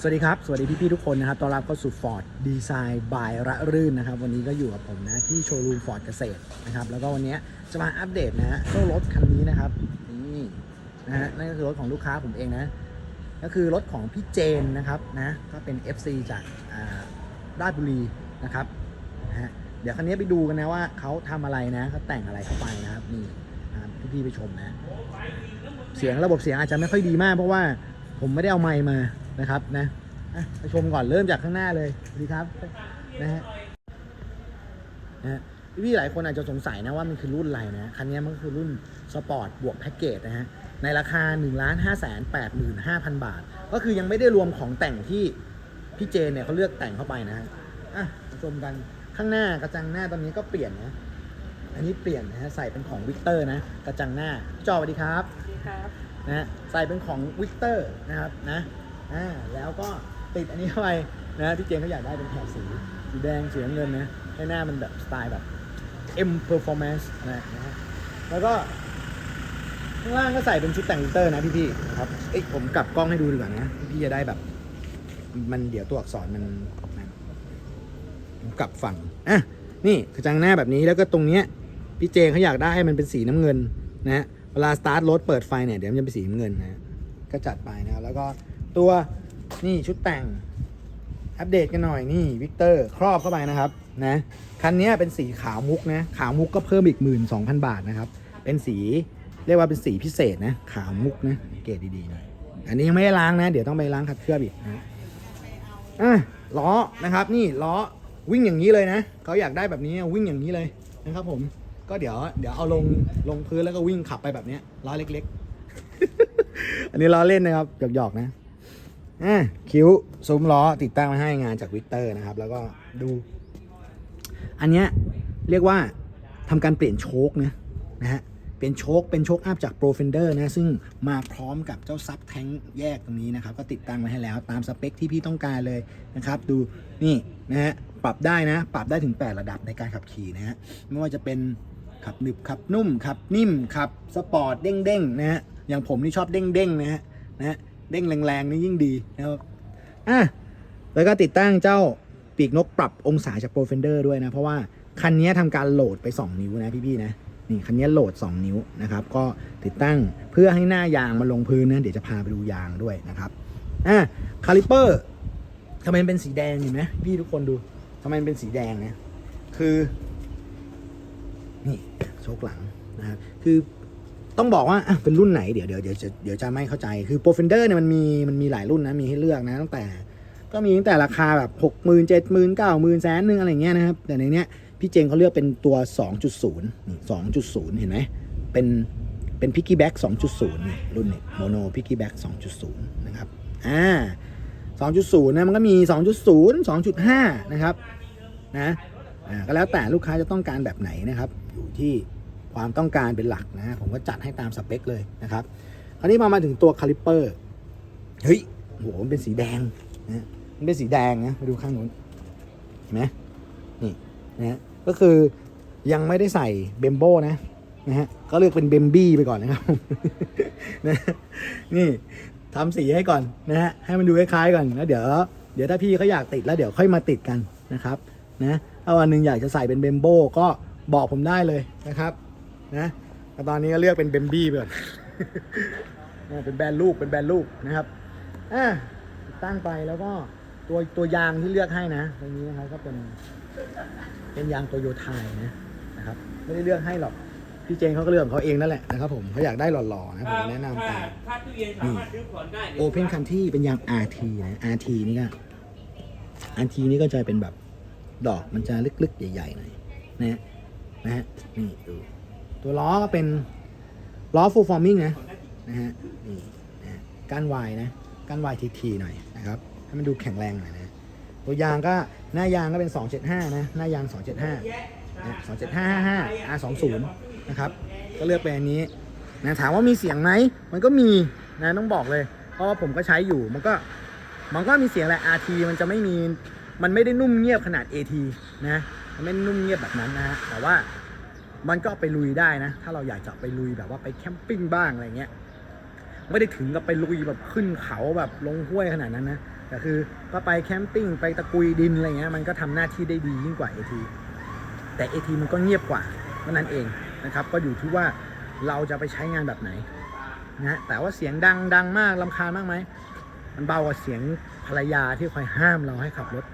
สวัสดีครับ สวัสดีพี่ๆทุกคนนะครับต้อนรับเข้าสู่ Ford Design by ระรื่นนะครับ วันนี้ก็อยู่กับผมนะ ที่โชว์รูม Ford เกษตรนะครับ แล้วก็วันนี้จะมาอัปเดตนะฮะเจ้ารถคันนี้นะครับ นี่นะฮะนั่นก็คือรถของลูกค้าผมเองนะ ก็คือรถของพี่เจนนะครับนะ ก็เป็น FC จากอ่าราชบุรีนะครับนะฮะเดี๋ยวคันนี้ไปดูกันนะว่าเขาทำอะไรนะเขาแต่งอะไรเข้าไปนะครับ นี่พี่ๆไปชมนะ เสียงระบบเสียงอาจจะไม่ค่อยดีมากเพราะว่าผมไม่ได้เอาไมค์มา นะครับนะอะไปชมก่อนเริ่มจากข้างหน้าเลยสวัสดีครับนะฮะนะฮะพี่ๆหลายคนอาจจะสงสัยนะว่ามันคือรุ่นอะไรนะคันนี้มันก็คือรุ่นสปอร์ตบวกแพ็กเกจนะฮะในราคา 1 5 8 5 0 0 0 บาท ก็คือยังไม่ได้รวมของแต่งที่พี่เจนเนี่ยเขาเลือกแต่งเข้าไปนะฮะอะมาชมกันข้างหน้ากระจังหน้าตอนนี้ก็เปลี่ยนนะอันนี้เปลี่ยนนะฮะใส่เป็นของวิกเตอร์นะกระจังหน้าพี่จอสวัสดีครับครับนะฮะใส่เป็นของวิกเตอร์นะครับนะ อ่าแล้วก็ติดอันนี้เข้าไปนะที่เจนเขาอยากได้เป็นแถบสีสีแดงสีน้ำเงินนะให้หน้ามันแบบสไตล์แบบ M performance นะนะฮะแล้วก็ข้างล่างก็ใส่เป็นชุดแต่งวิเตอร์นะพี่ๆนะครับเอ้ยผมกลับกล้องให้ดูดีกว่านะ พี่ๆจะได้แบบ มันเดี๋ยวตัวอักษรมันผมกลับฝั่งอะนี่กระจังหน้าแบบนี้แล้วก็ตรงเนี้ยพี่เจนเขาอยากได้ให้มันเป็นสีน้ำเงินนะฮะเวลาสตาร์ทรถเปิดไฟเนี่ยเดี๋ยวมันจะเป็นสีน้ำเงินนะก็จัดไปนะแล้วก็ ตัวนี่ชุดแต่ง อัปเดตกันหน่อยนี่วิกเตอร์ครอบเข้าไปนะครับนะคันนี้เป็นสีขาวมุกนะขาวมุกก็เพิ่มอีก 12,000 บาทนะครับ เป็นสีเรียกว่าเป็นสีพิเศษนะขาวมุกนะเกรดดีๆหน่อยอันนี้ยังไม่ได้ล้างนะ เดี๋ยวต้องไปล้างขัดเคลือบอีกนะอะล้อนะครับ นี่ล้อวิ่งอย่างนี้เลยนะเขาอยากได้แบบนี้วิ่งอย่างนี้เลยนะครับ ผมก็เดี๋ยวเดี๋ยวเอาลงลงพื้นแล้วก็วิ่งขับไปแบบนี้ล้อเล็ก ๆ อันนี้ล้อเล่นนะครับหยอกๆนะ อะคิ้วซุ้มล้อติดตั้งมาให้งานจากวิกเตอร์นะครับ แล้วก็ดู อันเนี้ยเรียกว่าทำการเปลี่ยนโชคนะนะฮะเป็นโชคเป็นโชคอัพจาก Pro Fender นะ ซึ่งมาพร้อมกับเจ้าซับแท้งแยกตรงนี้นะครับ ก็ติดตั้งมาให้แล้วตามสเปคที่พี่ต้องการเลยนะครับ ดูนี่นะฮะปรับได้นะ ปรับได้ถึง 8 ระดับในการขับขี่นะฮะไม่ว่าจะเป็นขับหนึบขับนุ่มขับนิ่มขับสปอร์ตเด้งๆนะฮะอย่างผมนี่ชอบเด้งเด้งๆนะฮะนะฮะ เด้งแรงๆนี่ยิ่งดีนะครับอะแล้วก็ติดตั้งเจ้าปีกนกปรับองศาจาก Pro Fender ด้วยนะ เพราะว่าคันนี้ทำการโหลดไป 2 นิ้วนะพี่ๆนะนี่คันนี้โหลด 2 นิ้วนะครับ ก็ติดตั้งเพื่อให้หน้ายางมาลงพื้นนะเดี๋ยวจะพาไปดูยางด้วยนะครับอะคาลิเปอร์ทำไมมันเป็นสีแดงเห็นไหมพี่ทุกคนดูทำไมมันเป็นสีแดงนะคือ นี่โชคหลังนะครับคือ ต้องบอกว่าเป็นรุ่นไหนเดี๋ยวเดี๋ยวเดี๋ยวจะเดี๋ยวจะไม่เข้าใจคือ Pro Fender เนี่ยมันมีมันมีหลายรุ่นนะมีให้เลือกนะตั้งแต่ ก็มีตั้งแต่ราคาแบบหกหมื่นเจ็ดหมื่นเก้าหมื่นแสนหนึ่งอะไรเงี้ยนะครับแต่ในเนี้ยพี่เจงเขาเลือกเป็นตัว 2.0นี่2.0 เห็นไหมเป็นเป็นพิกกี้แบ็ก2.0นี่รุ่นนี้โมโนพิกกี้แบ็ก2.0 นะครับ อ่า 2.0 นะ มันก็มี 2.0 2.5 นะครับ นะ อ่า ก็แล้วแต่ลูกค้าจะต้องการแบบไหนนะครับ อยู่ที่ ความต้องการเป็นหลักนะผมก็จัดให้ตามสเปคเลยนะครับ คราวนี้มามาถึงตัวคาลิปเปอร์เฮ้ยโหมันเป็นสีแดงนะมันเป็นสีแดงนะไปดูข้างนู้นเห็นไหมนี่นะก็คือยังไม่ได้ใส่เบมโบนะนะฮะก็เลือกเป็นเบมบี้ไปก่อนนะครับนะนี่ทำสีให้ก่อนนะฮะให้มันดูคล้ายๆก่อนแล้วเดี๋ยวเดี๋ยวถ้าพี่เขาอยากติดแล้วเดี๋ยวค่อยมาติดกันนะครับนะถ้าวันหนึ่งอยากจะใส่เป็นเบมโบก็บอกผมได้เลยนะครับ นะแต่ตอนนี้ก็เลือกเป็นเบมบี้ไปก่อนนะเป็นแบรนด์ลูกเป็นแบรนด์ลูกนะครับอะติดตั้งไปแล้วก็ตัวตัวยางที่เลือกให้นะตรงนี้นะครับก็เป็นเป็นยางโตโยต้นะนะครับ ไม่ได้เลือกให้หรอกพี่เจงเขาก็เลือกของเขาเองนั่นแหละนะครับผมเขาอยากได้หล่อๆนะผมแนะนำไปถ้าถ้าตู้เย็นสามารถซื้อผ่อนได้โอเพนคันที่เป็นยาง RT นะ RT นี่ก็ RT นี่ก็จะเป็นแบบดอกมันจะลึกๆ ใหญ่ๆหน่อยนะฮะนะฮะนี่ดู ตัวล้อก็เป็นล้อ full forming นะนะฮะนี่นะก้านวายนะก้านวายทีๆหน่อยนะครับให้มันดูแข็งแรงหน่อยนะตัวยางก็หน้ายางก็เป็น 275 นะ หน้ายาง 275นะ27555 R20 นะครับก็เลือกเป็นอันนี้นะถามว่ามีเสียงไหมมันก็มีนะต้องบอกเลย เพราะว่าผมก็ใช้อยู่มันก็มันก็มีเสียงแหละ RT มันจะไม่มีมันไม่ได้นุ่มเงียบขนาด AT นะมันไม่นุ่มเงียบแบบนั้นนะฮะแต่ว่า มันก็ไปลุยได้นะ ถ้าเราอยากจะไปลุยแบบว่าไปแคมปิ้งบ้างอะไรเงี้ย ไม่ได้ถึงกับไปลุยแบบขึ้นเขาแบบลงห้วยขนาดนั้นนะ แต่คือก็ไปแคมปิ้งไปตะกุยดินอะไรเงี้ย มันก็ทำหน้าที่ได้ดียิ่งกว่า AT แต่ AT มันก็เงียบกว่าเท่านั้นเองนะครับ ก็อยู่ที่ว่าเราจะไปใช้งานแบบไหนนะแต่ว่าเสียงดังดังมากลำคาญมากไหม มันเบากว่าเสียงภรรยาที่คอยห้ามเราให้ขับรถ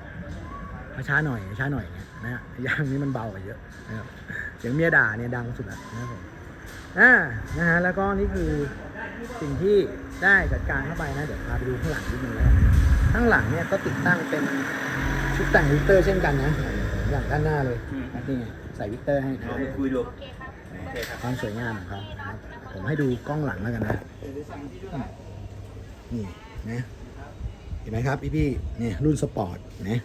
ช้าหน่อยช้าหน่อยเนี่ยนะฮะอย่างนี้มันเบากว่าเยอะนะครับ สียงเมียด่าเนี่ยดังสุดแล้วนะครับผมอ่านะฮะแล้วก็นี่คือสิ่งที่ได้จัดการเข้าไปนะเดี๋ยวพาไปดูข้างหลังนิดนึงแล้วกันข้างหลังเนี่ยก็ติดตั้งเป็นชุดแต่งวิกเตอร์เช่นกันนะอย่างด้านหน้าเลยนี่ไงใส่วิกเตอร์ให้นะคุยดูความสวยงามของเขาผมให้ดูกล้องหลังแล้วกันนะนี่นะเห็นไหมครับพี่พี่ๆเนี่ยรุ่นสปอร์ตนะ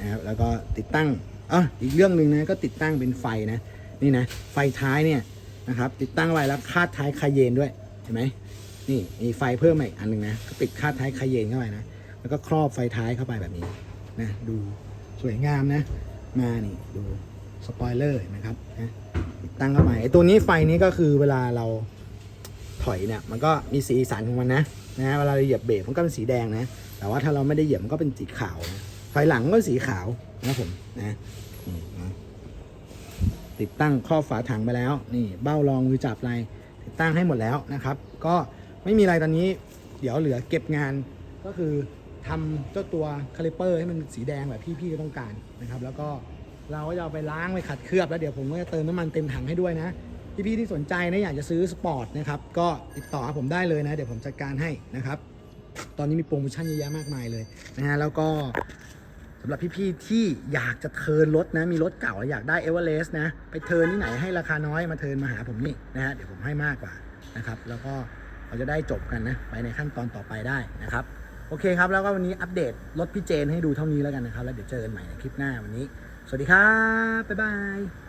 นะครับแล้วก็ติดตั้ง อะอีกเรื่องหนึ่งนะก็ติดตั้งเป็นไฟนะนี่นะไฟท้ายเนี่ยนะครับติดตั้งไว้แล้วคาดท้ายคาเยนด้วยเห็นไหมนี่มีไฟเพิ่มมาอีกอันหนึ่งนะก็ติดคาดท้ายคาเยนเข้าไปนะแล้วก็ครอบไฟท้ายเข้าไปแบบนี้นะดูสวยงามนะ มานี่ดูสปอยเลอร์นะครับนะติดตั้งเข้าไปไอตัวนี้ไฟนี้ก็คือเวลาเราถอยเนี่ยมันก็มีสีสันของมันนะนะเวลาเราเหยียบเบรกมันก็เป็นสีแดงนะ แต่ว่าถ้าเราไม่ได้เหยียบมันก็เป็นสีขาวนะถอยหลังก็สีขาว นะครับผมนะติดตั้งครอบฝาถังไปแล้ว นี่เบ้ารองมือจับอะไรติดตั้งให้หมดแล้วนะครับ ก็ไม่มีอะไรตอนนี้ เดี๋ยวเหลือเก็บงานก็คือทำเจ้าตัวคาลิเปอร์ให้มันสีแดงแบบพี่ๆต้องการนะครับ แล้วก็เราก็จะเอาไปล้างไปขัดเคลือบแล้วเดี๋ยวผมก็จะเติมน้ำมันเต็มถังให้ด้วยนะพี่ๆที่สนใจนะอยากจะซื้อสปอร์ตนะครับก็ติดต่อผมได้เลยนะ เดี๋ยวผมจัดการให้นะครับ ตอนนี้มีโปรโมชั่นเยอะแยะมากมายเลยนะฮะแล้วก็ สำหรับพี่ๆที่อยากจะเทินรถนะ มีรถเก่าแล้วอยากได้เอเวอเรสต์นะ ไปเทินที่ไหนให้ราคาน้อยมาเทินมาหาผมนี่นะฮะเดี๋ยวผมให้มากกว่านะครับ แล้วก็เราจะได้จบกันนะ ไปในขั้นตอนต่อไปได้นะครับ โอเคครับ แล้วก็วันนี้อัปเดตรถพี่เจนให้ดูเท่านี้แล้วกันนะครับ แล้วเดี๋ยวเจอกันใหม่ในคลิปหน้าวันนี้ สวัสดีครับบ๊ายบาย